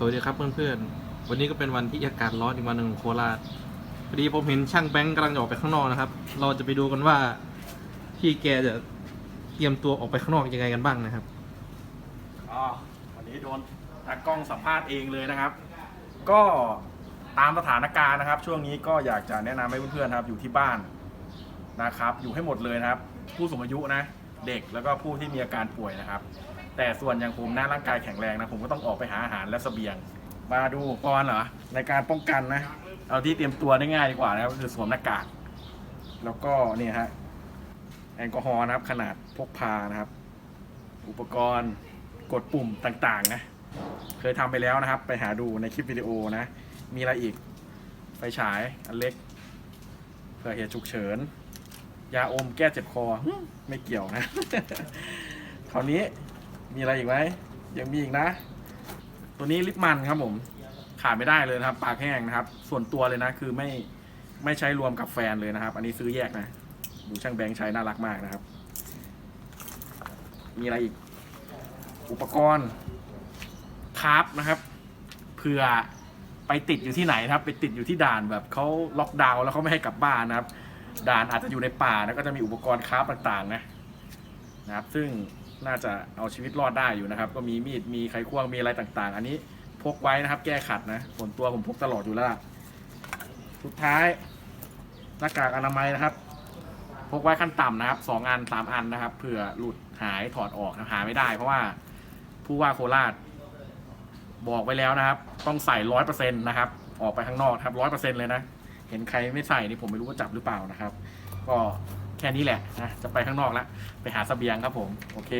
สวัสดีครับเพื่อนๆ วันนี้ก็เป็นวันที่อากาศร้อนอีกวันหนึ่งของโคราช พอดีผมเห็นช่างแบงค์กำลังจะออกไปข้างนอกนะครับ เราจะไปดูกันว่าพี่แกจะเตรียมตัวออกไปข้างนอกยังไงกันบ้างนะครับ อ๋อวันนี้โดนตากล้องสัมภาษณ์เองเลยนะครับ ก็ตามสถานการณ์นะครับ ช่วงนี้ก็อยากจะแนะนำให้เพื่อนๆครับ อยู่ที่บ้านนะครับ อยู่ให้หมดเลยนะครับ ผู้สูงอายุนะ เด็กแล้วก็ผู้ที่มีอาการป่วยนะครับ แต่ส่วนอย่างผมนะร่างกายแข็งแรงนะผมก็ต้องออกไปหาอาหารและเสบียง มาดูอุปกรณ์เหรอในการป้องกันนะ เอาที่เตรียมตัวได้ง่ายดีกว่านะครับก็คือสวมหน้ากากแล้วก็นี่ฮะแอลกอฮอล์นะครับขนาดพกพานะครับ อุปกรณ์กดปุ่มต่างๆนะเคยทำไปแล้วนะครับ ไปหาดูในคลิปวิดีโอนะ มีอะไรอีกไฟฉายอันเล็กเผื่อเหตุฉุกเฉิน ยาอมแก้เจ็บคอไม่เกี่ยวนะ คราวนี้มีอะไรอีกไหมยังมีอีกนะ ตัวนี้ลิปมันครับผมขาดไม่ได้เลยนะครับ ปากแห้งนะครับ ส่วนตัวเลยนะ คือไม่ไม่ใช้รวมกับแฟนเลยนะครับ อันนี้ซื้อแยกนะดูช่างแบงค์ใช้น่ารักมากนะครับ มีอะไรอีก อุปกรณ์คราฟนะครับเผื่อไปติดอยู่ที่ไหนนะครับ ไปติดอยู่ที่ด่านแบบเขาล็อกดาวน์แล้วเขาไม่ให้กลับบ้านนะครับ ด่านอาจจะอยู่ในป่านะก็จะมีอุปกรณ์คราฟต่างๆนะนะครับ ซึ่งน่าจะเอาชีวิตรอดได้อยู่นะครับ ก็มีมีดมีไขควงมีอะไรต่างๆ อันนี้พกไว้นะครับ แก้ขัดนะส่วนตัวผมพกตลอดอยู่แล้ว สุดท้ายหน้ากากอนามัยนะครับพกไว้ขั้นต่ำนะครับสองอันสามอันนะครับเผื่อหลุดหายถอดออกนะหาไม่ได้ เพราะว่าผู้ว่าโคราช บอกไว้แล้วนะครับ ต้องใส่ร้อยเปอร์เซ็นต์นะครับ ออกไปข้างนอกครับร้อยเปอร์เซ็นต์เลยนะ เห็นใครไม่ใส่นี่ผมไม่รู้ว่าจับหรือเปล่านะครับ ก็แค่นี้แหละนะจะไปข้างนอกแล้วไปหาเสบียงครับผม โอเค